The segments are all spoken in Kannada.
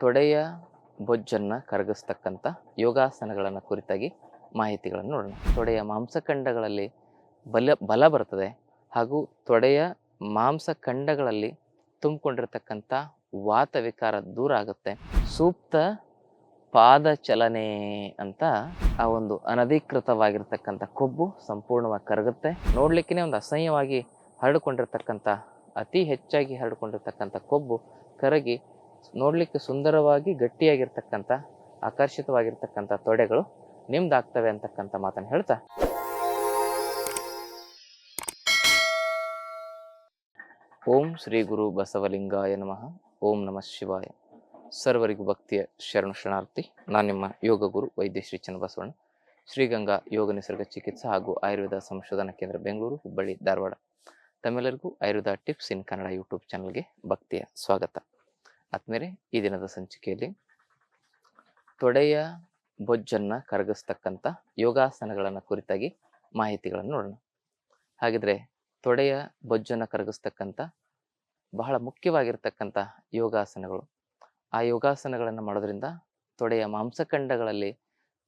ತೊಡೆಯ ಬೊಜ್ಜನ್ನು ಕರಗಿಸ್ತಕ್ಕಂಥ ಯೋಗಾಸನಗಳನ್ನು ಕುರಿತಾಗಿ ಮಾಹಿತಿಗಳನ್ನು ನೋಡೋಣ. ತೊಡೆಯ ಮಾಂಸಖಂಡಗಳಲ್ಲಿ ಬಲ ಬಲ ಬರ್ತದೆ ಹಾಗೂ ತೊಡೆಯ ಮಾಂಸಖಂಡಗಳಲ್ಲಿ ತುಂಬಿಕೊಂಡಿರ್ತಕ್ಕಂಥ ವಾತ ವಿಕಾರ ದೂರ ಆಗುತ್ತೆ. ಸೂಕ್ತ ಪಾದ ಚಲನೆ ಅಂತ ಆ ಒಂದು ಅನಧಿಕೃತವಾಗಿರ್ತಕ್ಕಂಥ ಕೊಬ್ಬು ಸಂಪೂರ್ಣವಾಗಿ ಕರಗುತ್ತೆ. ನೋಡ್ಲಿಕ್ಕೆ ಒಂದು ಅಸಹ್ಯವಾಗಿ ಹರಡಿಕೊಂಡಿರ್ತಕ್ಕಂಥ, ಅತಿ ಹೆಚ್ಚಾಗಿ ಹರಡಿಕೊಂಡಿರ್ತಕ್ಕಂಥ ಕೊಬ್ಬು ಕರಗಿ ನೋಡ್ಲಿಕ್ಕೆ ಸುಂದರವಾಗಿ, ಗಟ್ಟಿಯಾಗಿರ್ತಕ್ಕಂಥ, ಆಕರ್ಷಿತವಾಗಿರ್ತಕ್ಕಂಥ ತೊಡೆಗಳು ನಿಮ್ದಾಗ್ತವೆ ಅಂತಕ್ಕಂಥ ಮಾತನ್ನು ಹೇಳ್ತಾ. ಓಂ ಶ್ರೀ ಗುರು ಬಸವಲಿಂಗಾಯ ನಮಃ. ಓಂ ನಮಃ ಶಿವಾಯ. ಸರ್ವರಿಗೂ ಭಕ್ತಿಯ ಶರಣ ಶರಣಾರ್ಥಿ. ನಾನು ನಿಮ್ಮ ಯೋಗ ಗುರು ವೈದ್ಯ ಶ್ರೀ ಚನ್ನಬಸವಣ್ಣ. ಶ್ರೀಗಂಗಾ ಯೋಗ ನಿಸರ್ಗ ಚಿಕಿತ್ಸಾ ಹಾಗೂ ಆಯುರ್ವೇದ ಸಂಶೋಧನಾ ಕೇಂದ್ರ ಬೆಂಗಳೂರು, ಹುಬ್ಬಳ್ಳಿ, ಧಾರವಾಡ. ತಮ್ಮೆಲ್ಲರಿಗೂ Ayurveda tips in Kannada YouTube ಚಾನಲ್ಗೆ ಭಕ್ತಿಯ ಸ್ವಾಗತ. ಆದ್ಮೇಲೆ ಈ ದಿನದ ಸಂಚಿಕೆಯಲ್ಲಿ ತೊಡೆಯ ಬೊಜ್ಜನ್ನು ಕರಗಿಸ್ತಕ್ಕಂಥ ಯೋಗಾಸನಗಳನ್ನು ಕುರಿತಾಗಿ ಮಾಹಿತಿಗಳನ್ನು ನೋಡೋಣ. ಹಾಗಿದ್ರೆ ತೊಡೆಯ ಬೊಜ್ಜನ್ನು ಕರಗಿಸ್ತಕ್ಕಂಥ, ಬಹಳ ಮುಖ್ಯವಾಗಿರ್ತಕ್ಕಂಥ ಯೋಗಾಸನಗಳು. ಆ ಯೋಗಾಸನಗಳನ್ನು ಮಾಡೋದ್ರಿಂದ ತೊಡೆಯ ಮಾಂಸಖಂಡಗಳಲ್ಲಿ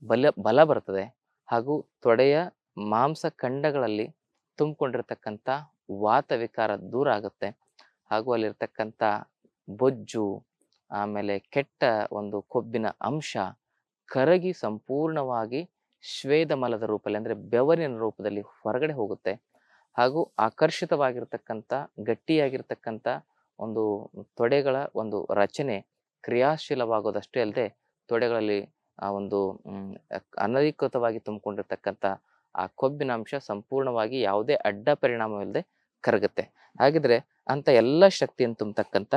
ಬಲ ಬಲ ಬರ್ತದೆ. ಹಾಗೂ ತೊಡೆಯ ಮಾಂಸಖಂಡಗಳಲ್ಲಿ ತುಂಬಿಕೊಂಡಿರ್ತಕ್ಕಂಥ ವಾತ ವಿಕಾರ ದೂರ ಆಗುತ್ತೆ. ಹಾಗೂ ಅಲ್ಲಿರ್ತಕ್ಕಂಥ ಬೊಜ್ಜು, ಆಮೇಲೆ ಕೆಟ್ಟ ಒಂದು ಕೊಬ್ಬಿನ ಅಂಶ ಕರಗಿ ಸಂಪೂರ್ಣವಾಗಿ ಶ್ವೇದಮಲದ ರೂಪದಲ್ಲಿ ಅಂದರೆ ಬೆವರಿನ ರೂಪದಲ್ಲಿ ಹೊರಗಡೆ ಹೋಗುತ್ತೆ. ಹಾಗೂ ಆಕರ್ಷಿತವಾಗಿರ್ತಕ್ಕಂಥ, ಗಟ್ಟಿಯಾಗಿರ್ತಕ್ಕಂಥ ಒಂದು ತೊಡೆಗಳ ಒಂದು ರಚನೆ ಕ್ರಿಯಾಶೀಲವಾಗೋದಷ್ಟೇ ಅಲ್ಲದೆ ತೊಡೆಗಳಲ್ಲಿ ಆ ಒಂದು ಅನಧಿಕೃತವಾಗಿ ತುಂಬಿಕೊಂಡಿರ್ತಕ್ಕಂಥ ಆ ಕೊಬ್ಬಿನ ಅಂಶ ಸಂಪೂರ್ಣವಾಗಿ ಯಾವುದೇ ಅಡ್ಡ ಪರಿಣಾಮವಿಲ್ಲದೆ ಕರಗುತ್ತೆ. ಹಾಗಿದ್ರೆ ಅಂತ ಎಲ್ಲ ಶಕ್ತಿಯನ್ನು ತುಂಬತಕ್ಕಂಥ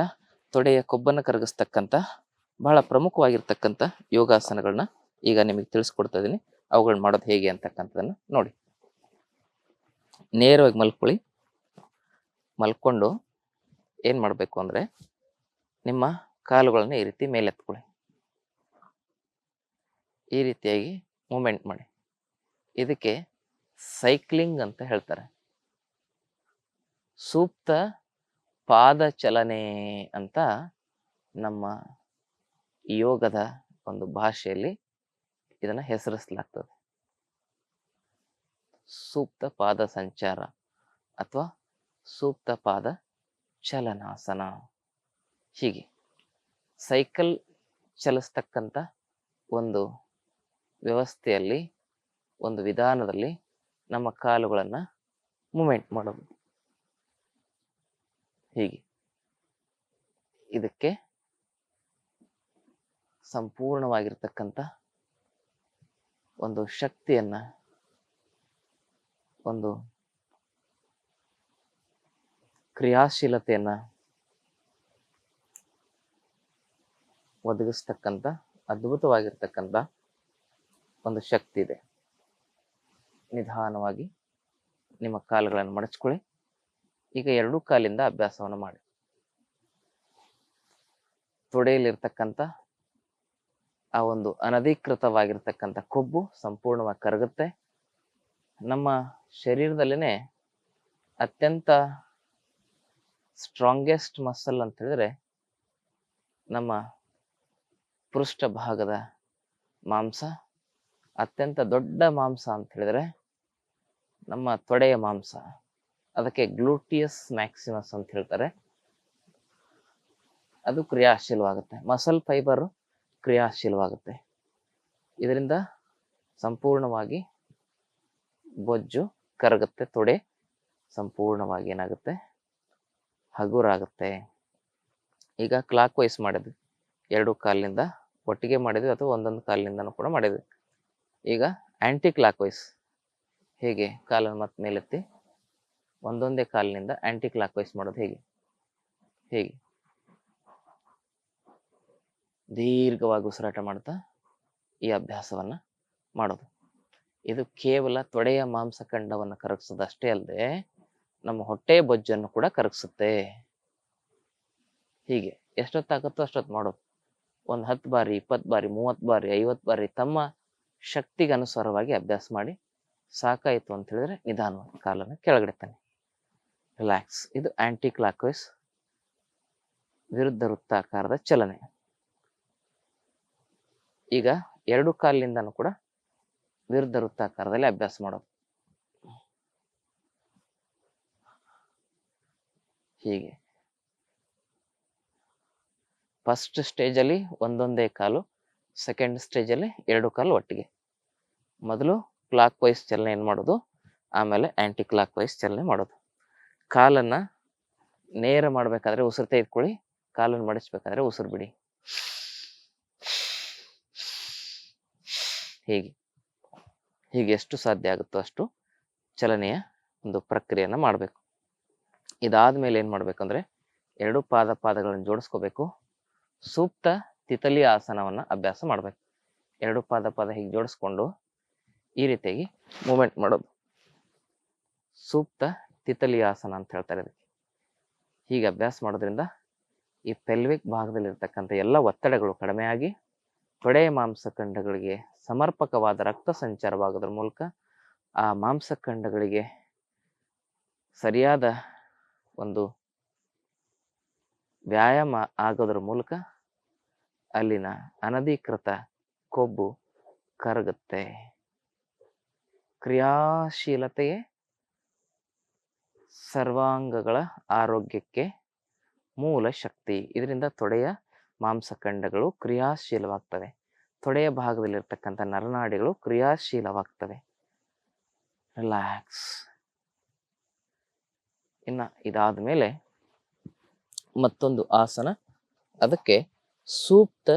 ತೊಡೆಯ ಕೊಬ್ಬನ್ನು ಕರಗಿಸ್ತಕ್ಕಂಥ, ಬಹಳ ಪ್ರಮುಖವಾಗಿರ್ತಕ್ಕಂಥ ಯೋಗಾಸನಗಳನ್ನ ಈಗ ನಿಮಗೆ ತಿಳಿಸ್ಕೊಡ್ತಾ ಇದ್ದೀನಿ. ಅವುಗಳನ್ನ ಮಾಡೋದು ಹೇಗೆ ಅಂತಕ್ಕಂಥದ್ದನ್ನು ನೋಡಿ. ನೇರವಾಗಿ ಮಲ್ಕೊಳ್ಳಿ. ಮಲ್ಕೊಂಡು ಏನು ಮಾಡಬೇಕು ಅಂದರೆ ನಿಮ್ಮ ಕಾಲುಗಳನ್ನ ಈ ರೀತಿ ಮೇಲೆತ್ಕೊಳ್ಳಿ. ಈ ರೀತಿಯಾಗಿ ಮೂಮೆಂಟ್ ಮಾಡಿ. ಇದಕ್ಕೆ ಸೈಕ್ಲಿಂಗ್ ಅಂತ ಹೇಳ್ತಾರೆ. ಸೂಕ್ತ ಪಾದ ಚಲನೆ ಅಂತ ನಮ್ಮ ಯೋಗದ ಒಂದು ಭಾಷೆಯಲ್ಲಿ ಇದನ್ನ ಹೆಸರಿಸಲಾಗ್ತದೆ. ಸೂಕ್ತ ಪಾದ ಸಂಚಾರ ಅಥವಾ ಸೂಕ್ತ ಪಾದ ಚಲನಾಸನ. ಹೀಗೆ ಸೈಕಲ್ ಚಲಿಸ್ತಕ್ಕಂಥ ಒಂದು ವ್ಯವಸ್ಥೆಯಲ್ಲಿ, ಒಂದು ವಿಧಾನದಲ್ಲಿ ನಮ್ಮ ಕಾಲುಗಳನ್ನು ಮೂಮೆಂಟ್ ಮಾಡೋದು ಹೀಗೆ? ಇದಕ್ಕೆ ಸಂಪೂರ್ಣವಾಗಿರ್ತಕ್ಕಂಥ ಒಂದು ಶಕ್ತಿಯನ್ನ, ಒಂದು ಕ್ರಿಯಾಶೀಲತೆಯನ್ನ ಒದಗಿಸ್ತಕ್ಕಂಥ, ಅದ್ಭುತವಾಗಿರ್ತಕ್ಕಂಥ ಒಂದು ಶಕ್ತಿ ಇದೆ. ನಿಧಾನವಾಗಿ ನಿಮ್ಮ ಕಾಲುಗಳನ್ನು ಮಡಚ್ಕೊಳ್ಳಿ. ಈಗ ಎರಡೂ ಕಾಲಿಂದ ಅಭ್ಯಾಸವನ್ನು ಮಾಡಿ. ತೊಡೆಯಲ್ಲಿರ್ತಕ್ಕಂಥ ಆ ಒಂದು ಅನಧಿಕೃತವಾಗಿರ್ತಕ್ಕಂಥ ಕೊಬ್ಬು ಸಂಪೂರ್ಣವಾಗಿ ಕರಗುತ್ತೆ. ನಮ್ಮ ಶರೀರದಲ್ಲೇ ಅತ್ಯಂತ ಸ್ಟ್ರಾಂಗೆಸ್ಟ್ ಮಸಲ್ ಅಂತ ಹೇಳಿದ್ರೆ ನಮ್ಮ ಪೃಷ್ಠ ಭಾಗದ ಮಾಂಸ, ಅತ್ಯಂತ ದೊಡ್ಡ ಮಾಂಸ ಅಂತ ಹೇಳಿದ್ರೆ ನಮ್ಮ ತೊಡೆಯ ಮಾಂಸ. ಅದಕ್ಕೆ ಗ್ಲೂಟಿಯಸ್ ಮ್ಯಾಕ್ಸಿಮಸ್ ಅಂತ ಹೇಳ್ತಾರೆ. ಅದು ಕ್ರಿಯಾಶೀಲವಾಗುತ್ತೆ. Muscle fibre ಕ್ರಿಯಾಶೀಲವಾಗುತ್ತೆ. ಇದರಿಂದ ಸಂಪೂರ್ಣವಾಗಿ ಬೊಜ್ಜು, ಕರಗುತ್ತೆ, ತೊಡೆ ಸಂಪೂರ್ಣವಾಗಿ ಏನಾಗುತ್ತೆ? ಹಗುರಾಗುತ್ತೆ. ಈಗ ಕ್ಲಾಕ್ ವೈಸ್ ಮಾಡಿದ್ವಿ ಎರಡು ಕಾಲಿನಿಂದ ಒಟ್ಟಿಗೆ ಮಾಡಿದ್ವಿ ಅಥವಾ ಒಂದೊಂದು ಕಾಲಿನಿಂದನೂ ಕೂಡ ಮಾಡಿದ್ವಿ ಈಗ ಆ್ಯಂಟಿ ಕ್ಲಾಕ್ ವೈಸ್ ಹೇಗೆ ಕಾಲನ್ನು ಮತ್ತೆ ಮೇಲೆತ್ತಿ ಒಂದೊಂದೇ ಕಾಲಿನಿಂದ ಆಂಟಿ ಕ್ಲಾಕ್ ವೈಸ್ ಮಾಡೋದು ಹೇಗೆ? ಹೇಗೆ? ದೀರ್ಘವಾಗಿ ಉಸಿರಾಟ ಮಾಡ್ತಾ ಈ ಅಭ್ಯಾಸವನ್ನ ಮಾಡೋದು. ಇದು ಕೇವಲ ತೊಡೆಯ ಮಾಂಸಖಂಡವನ್ನು ಕರಗಿಸೋದಷ್ಟೇ ಅಲ್ಲದೆ ನಮ್ಮ ಹೊಟ್ಟೆ ಬೊಜ್ಜನ್ನು ಕೂಡ ಕರಗಿಸುತ್ತೆ. ಹೀಗೆ ಎಷ್ಟೊತ್ತಾಗುತ್ತೋ ಅಷ್ಟೊತ್ತು ಮಾಡೋದು. ಒಂದು ಹತ್ತು ಬಾರಿ, ಇಪ್ಪತ್ತು ಬಾರಿ, ಮೂವತ್ತು ಬಾರಿ, ಐವತ್ತು ಬಾರಿ ತಮ್ಮ ಶಕ್ತಿಗೆ ಅನುಸಾರವಾಗಿ ಅಭ್ಯಾಸ ಮಾಡಿ ಸಾಕಾಯಿತು ಅಂತ ಹೇಳಿದ್ರೆ ನಿಧಾನವಾಗಿ ಕಾಲನ್ನು ಕೆಳಗಡೆ ತಾನೆ ರಿಲ್ಯಾಕ್ಸ್ ಇದು ಆಂಟಿ ಕ್ಲಾಕ್ವೈಸ್ ವಿರುದ್ಧ ವೃತ್ತಾಕಾರದ ಚಲನೆ. ಈಗ ಎರಡು ಕಾಲಿನಿಂದನೂ ಕೂಡ ವಿರುದ್ಧ ವೃತ್ತಾಕಾರದಲ್ಲಿ ಅಭ್ಯಾಸ ಮಾಡೋದು. ಹೀಗೆ. ಫಸ್ಟ್ ಸ್ಟೇಜಲ್ಲಿ ಒಂದೊಂದೇ ಕಾಲು ಸೆಕೆಂಡ್ ಸ್ಟೇಜಲ್ಲಿ ಎರಡು ಕಾಲು ಒಟ್ಟಿಗೆ. ಮೊದಲು ಕ್ಲಾಕ್ ವೈಸ್ ಚಲನೆ ಮಾಡೋದು? ಆಮೇಲೆ ಆ್ಯಂಟಿ ಕ್ಲಾಕ್ ವೈಸ್ ಚಲನೆ ಮಾಡೋದು. ಕಾಲನ್ನು ನೇರ ಮಾಡಬೇಕಾದ್ರೆ ಉಸಿರು ತೆಗೆದುಕೊಳ್ಳಿ ಕಾಲನ್ನು ಮಡಿಸ್ಬೇಕಾದ್ರೆ ಉಸಿರು ಬಿಡಿ. ಹೀಗೆ. ಹೀಗೆ ಎಷ್ಟು ಸಾಧ್ಯ ಆಗುತ್ತೋ ಅಷ್ಟು ಚಲನೆಯ ಒಂದು ಪ್ರಕ್ರಿಯೆಯನ್ನು ಮಾಡಬೇಕು. ಇದಾದ ಮೇಲೆ ಏನು ಮಾಡಬೇಕಂದ್ರೆ ಎರಡು ಪಾದ ಪಾದಗಳನ್ನು ಜೋಡಿಸ್ಕೋಬೇಕು. ಸೂಕ್ತ ತಿತಲಿ ಆಸನವನ್ನು ಅಭ್ಯಾಸ ಮಾಡಬೇಕು. ಎರಡು ಪಾದ ಪಾದ ಹೀಗೆ ಜೋಡಿಸ್ಕೊಂಡು ಈ ರೀತಿಯಾಗಿ ಮೂಮೆಂಟ್ ಮಾಡೋದು. ಸೂಕ್ತ ತಿತಲಿ ಆಸನ ಅಂತ ಹೇಳ್ತಾರೆ ಇದಕ್ಕೆ ಹೀಗೆ ಅಭ್ಯಾಸ ಮಾಡೋದ್ರಿಂದ ಈ ಪೆಲ್ವಿಕ್ ಭಾಗದಲ್ಲಿರ್ತಕ್ಕಂಥ ಎಲ್ಲ ಒತ್ತಡಗಳು ಕಡಿಮೆಯಾಗಿ ತೊಡೆ ಮಾಂಸಖಂಡಗಳಿಗೆ ಸಮರ್ಪಕವಾದ ರಕ್ತ ಸಂಚಾರವಾಗೋದ್ರ ಮೂಲಕ ಆ ಮಾಂಸಖಂಡಗಳಿಗೆ ಸರಿಯಾದ ಒಂದು ವ್ಯಾಯಾಮ ಆಗೋದ್ರ ಮೂಲಕ ಅಲ್ಲಿನ ಅನಧಿಕೃತ ಕೊಬ್ಬು ಕರಗುತ್ತೆ. ಕ್ರಿಯಾಶೀಲತೆಯೇ ಸರ್ವಾಂಗಗಳ ಆರೋಗ್ಯಕ್ಕೆ ಮೂಲ ಶಕ್ತಿ. ಇದರಿಂದ ತೊಡೆಯ ಮಾಂಸಖಂಡಗಳು ಕ್ರಿಯಾಶೀಲವಾಗ್ತವೆ. ತೊಡೆಯ ಭಾಗದಲ್ಲಿರ್ತಕ್ಕಂಥ ನರನಾಡಿಗಳು ಕ್ರಿಯಾಶೀಲವಾಗ್ತವೆ. ರಿಲ್ಯಾಕ್ಸ್ ಇನ್ನ ಇದಾದ ಮೇಲೆ ಮತ್ತೊಂದು ಆಸನ. ಅದಕ್ಕೆ ಸೂಕ್ತ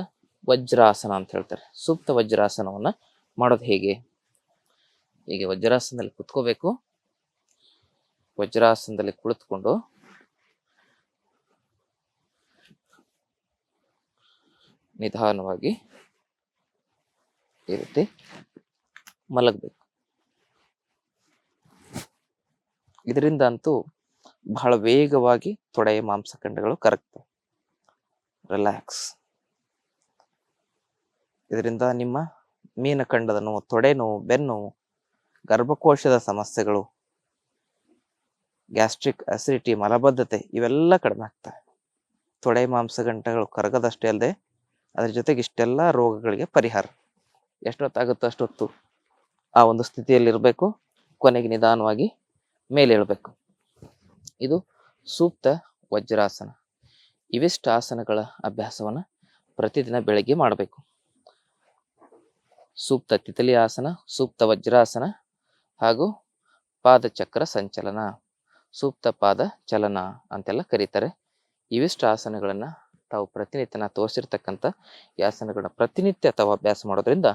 ವಜ್ರಾಸನ ಅಂತ ಹೇಳ್ತಾರೆ. ಸೂಕ್ತ ವಜ್ರಾಸನವನ್ನು ಮಾಡೋದು ಹೇಗೆ? ಹೀಗೆ ವಜ್ರಾಸನದಲ್ಲಿ ಕುತ್ಕೋಬೇಕು. ವಜ್ರಾಸನದಲ್ಲಿ ಕುಳಿತುಕೊಂಡು ನಿಧಾನವಾಗಿ ಈ ರೀತಿ ಮಲಗಬೇಕು. ಇದರಿಂದ ಅಂತೂ ಬಹಳ ವೇಗವಾಗಿ ತೊಡೆಯ ಮಾಂಸಖಂಡಗಳು ಕರಗ್ತವೆ. ರಿಲ್ಯಾಕ್ಸ್ ಇದರಿಂದ ನಿಮ್ಮ ಮೀನಖಂಡದ ನೋವು, ತೊಡೆ ನೋವು, ಬೆನ್ನು ಗರ್ಭಕೋಶದ ಸಮಸ್ಯೆಗಳು ಗ್ಯಾಸ್ಟ್ರಿಕ್ ಅಸಿಡಿಟಿ, ಮಲಬದ್ಧತೆ ಇವೆಲ್ಲ ಕಡಿಮೆ ಆಗ್ತವೆ ತೊಡೆ ಮಾಂಸಗಂಟಗಳು ಕರಗದಷ್ಟೇ ಅಲ್ಲದೆ ಅದ್ರ ಜೊತೆಗೆ ಇಷ್ಟೆಲ್ಲ ರೋಗಗಳಿಗೆ ಪರಿಹಾರ. ಎಷ್ಟೊತ್ತಾಗುತ್ತೋ ಅಷ್ಟೊತ್ತು ಆ ಒಂದು ಸ್ಥಿತಿಯಲ್ಲಿ ಇರಬೇಕು ಕೊನೆಗೆ ನಿಧಾನವಾಗಿ ಮೇಲೇಳಬೇಕು ಇದು ಸೂಕ್ತ ವಜ್ರಾಸನ. ಇವಿಷ್ಟು ಆಸನಗಳ ಅಭ್ಯಾಸವನ್ನು ಪ್ರತಿದಿನ ಬೆಳಗ್ಗೆ ಮಾಡಬೇಕು. ಸೂಕ್ತ ತಿತಲಿ ಆಸನ ಸೂಕ್ತ ವಜ್ರಾಸನ ಹಾಗೂ ಪಾದಚಕ್ರ ಸಂಚಲನ. ಸೂಕ್ತ ಪಾದ ಚಲನ ಅಂತೆಲ್ಲ ಕರೀತಾರೆ. ಇವಿಷ್ಟು ಆಸನಗಳನ್ನು ತಾವು ಪ್ರತಿನಿತ್ಯನ ತೋರಿಸಿರ್ತಕ್ಕಂಥ ಈ ಆಸನಗಳನ್ನ ಪ್ರತಿನಿತ್ಯ ತಾವು ಅಭ್ಯಾಸ ಮಾಡೋದ್ರಿಂದ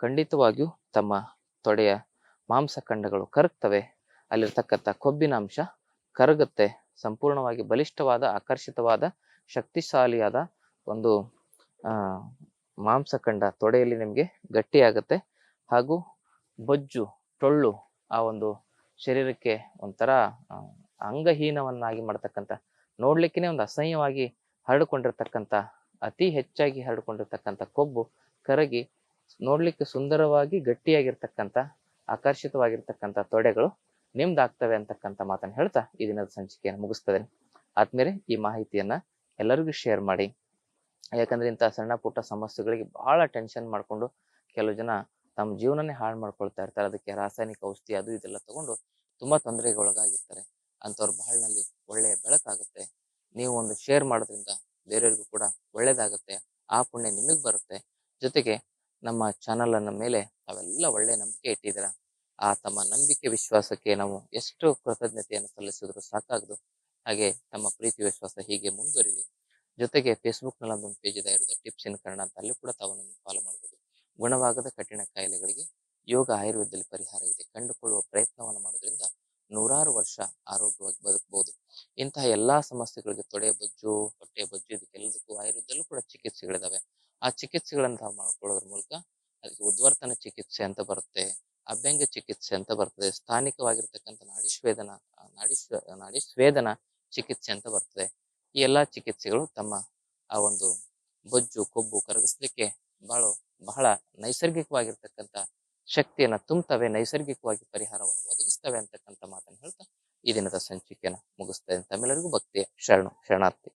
ಖಂಡಿತವಾಗಿಯೂ ತಮ್ಮ ತೊಡೆಯ ಮಾಂಸಖಂಡಗಳು ಕರಗ್ತವೆ. ಅಲ್ಲಿರ್ತಕ್ಕಂಥ ಕೊಬ್ಬಿನ ಅಂಶ ಕರಗುತ್ತೆ. ಸಂಪೂರ್ಣವಾಗಿ ಬಲಿಷ್ಠವಾದ, ಆಕರ್ಷಿತವಾದ, ಶಕ್ತಿಶಾಲಿಯಾದ ಒಂದು ಮಾಂಸಖಂಡ ತೊಡೆಯಲ್ಲಿ ನಿಮಗೆ ಗಟ್ಟಿಯಾಗುತ್ತೆ. ಹಾಗೂ ಬೊಜ್ಜು, ಟೊಳ್ಳು ಆ ಒಂದು ಶರೀರಕ್ಕೆ ಒಂಥರ ಅಂಗಹೀನವನ್ನಾಗಿ ಮಾಡ್ತಕ್ಕಂಥ, ನೋಡ್ಲಿಕ್ಕೇನೆ ಒಂದು ಅಸಹ್ಯವಾಗಿ ಹರಡಿಕೊಂಡಿರ್ತಕ್ಕಂಥ, ಅತಿ ಹೆಚ್ಚಾಗಿ ಹರಡಿಕೊಂಡಿರ್ತಕ್ಕಂಥ ಕೊಬ್ಬು ಕರಗಿ ನೋಡ್ಲಿಕ್ಕೆ ಸುಂದರವಾಗಿ ಗಟ್ಟಿಯಾಗಿರ್ತಕ್ಕಂಥ, ಆಕರ್ಷಿತವಾಗಿರ್ತಕ್ಕಂಥ ತೊಡೆಗಳು ನಿಮ್ದಾಗ್ತವೆ ಅಂತಕ್ಕಂಥ ಮಾತನ್ನು ಹೇಳ್ತಾ ಈ ದಿನದ ಸಂಚಿಕೆಯನ್ನು ಮುಗಿಸ್ತದೆ ಆದ್ಮೇಲೆ ಈ ಮಾಹಿತಿಯನ್ನ ಎಲ್ಲರಿಗೂ ಶೇರ್ ಮಾಡಿ. ಯಾಕಂದ್ರೆ ಇಂಥ ಸಣ್ಣ ಪುಟ್ಟ ಸಮಸ್ಯೆಗಳಿಗೆ ಬಹಳ ಟೆನ್ಷನ್ ಮಾಡಿಕೊಂಡು ಕೆಲವು ಜನ ತಮ್ಮ ಜೀವನನೇ ಹಾಳು ಮಾಡ್ಕೊಳ್ತಾ ಇರ್ತಾರೆ. ಅದಕ್ಕೆ ರಾಸಾಯನಿಕ ಔಷಧಿ ಅದು ಇದೆಲ್ಲ ತಗೊಂಡು ತುಂಬಾ ತೊಂದರೆಗೆ ಒಳಗಾಗಿರ್ತಾರೆ ಅಂಥವ್ರ ಬಾಳ್ನಲ್ಲಿ ಒಳ್ಳೆಯ ಬೆಳಕಾಗುತ್ತೆ. ನೀವು ಒಂದು ಶೇರ್ ಮಾಡೋದ್ರಿಂದ ಬೇರೆಯವ್ರಿಗೂ ಕೂಡ ಒಳ್ಳೇದಾಗುತ್ತೆ ಆ ಪುಣ್ಯ ನಿಮಗೆ ಬರುತ್ತೆ. ಜೊತೆಗೆ ನಮ್ಮ ಚಾನಲ್ ಅನ್ನ ಮೇಲೆ ತಾವೆಲ್ಲ ಒಳ್ಳೆ ನಂಬಿಕೆ ಇಟ್ಟಿದ್ದೀರಾ? ಆ ತಮ್ಮ ನಂಬಿಕೆ ವಿಶ್ವಾಸಕ್ಕೆ ನಾವು ಎಷ್ಟು ಕೃತಜ್ಞತೆಯನ್ನು ಸಲ್ಲಿಸಿದ್ರು ಸಾಕಾಗದು. ಹಾಗೆ ತಮ್ಮ ಪ್ರೀತಿ ವಿಶ್ವಾಸ ಹೀಗೆ ಮುಂದುವರಿಲಿ. ಜೊತೆಗೆ ಫೇಸ್ಬುಕ್ನಲ್ಲಿ ಒಂದು ಪೇಜ್ ಇದೆ. ಇರೋದು ಟಿಪ್ಸ್ ಇನ್ ಕನ್ನಡ ಅಂತ. ಅಲ್ಲಿ ಕೂಡ ತಾವು ಫಾಲೋ ಮಾಡಬಹುದು ಗುಣವಾಗದ ಕಠಿಣ ಕಾಯಿಲೆಗಳಿಗೆ ಯೋಗ ಆಯುರ್ವೇದದಲ್ಲಿ ಪರಿಹಾರ ಇದೆ. ಕಂಡುಕೊಳ್ಳುವ ಪ್ರಯತ್ನವನ್ನು ಮಾಡೋದ್ರಿಂದ ನೂರಾರು ವರ್ಷ ಆರೋಗ್ಯವಾಗಿ ಬದುಕಬಹುದು ಇಂತಹ ಎಲ್ಲಾ ಸಮಸ್ಯೆಗಳಿಗೆ ತೊಡೆ ಬೊಜ್ಜು, ಹೊಟ್ಟೆ ಬೊಜ್ಜು ಇದಕ್ಕೆಲ್ಲದಕ್ಕೂ ಆಯುರ್ವೇದದಲ್ಲೂ ಕೂಡ ಚಿಕಿತ್ಸೆಗಳಿದಾವೆ. ಆ ಚಿಕಿತ್ಸೆಗಳನ್ನು ನಾವು ಮಾಡ್ಕೊಳ್ಳೋದ್ರ ಮೂಲಕ ಅದಕ್ಕೆ ಉದ್ವರ್ತನ ಚಿಕಿತ್ಸೆ ಅಂತ ಬರುತ್ತೆ, ಅಭ್ಯಂಗ ಚಿಕಿತ್ಸೆ ಅಂತ ಬರ್ತದೆ, ಸ್ಥಾನಿಕವಾಗಿರ್ತಕ್ಕಂಥ ಸ್ವೇದನ ನಾಡಿ ಸ್ವೇದನ ಚಿಕಿತ್ಸೆ ಅಂತ ಬರ್ತದೆ. ಈ ಎಲ್ಲಾ ಚಿಕಿತ್ಸೆಗಳು ತಮ್ಮ ಆ ಒಂದು ಬೊಜ್ಜು, ಕೊಬ್ಬು ಕರಗಿಸ್ಲಿಕ್ಕೆ ಬಹಳ ಬಹಳ ನೈಸರ್ಗಿಕವಾಗಿರ್ತಕ್ಕಂಥ ಶಕ್ತಿಯನ್ನ ತುಂಬುತ್ತವೆ, ನೈಸರ್ಗಿಕವಾಗಿ ಪರಿಹಾರವನ್ನು ಒದಗಿಸ್ತವೆ ಅಂತಕ್ಕಂಥ ಮಾತನ್ನು ಹೇಳ್ತಾ ಈ ದಿನದ ಸಂಚಿಕೆಯನ್ನು ಮುಗಿಸ್ತೇನೆ. ತಮ್ಮೆಲ್ಲರಿಗೂ ಭಕ್ತಿಯ ಶರಣು, ಶರಣಾರ್ಥಿ.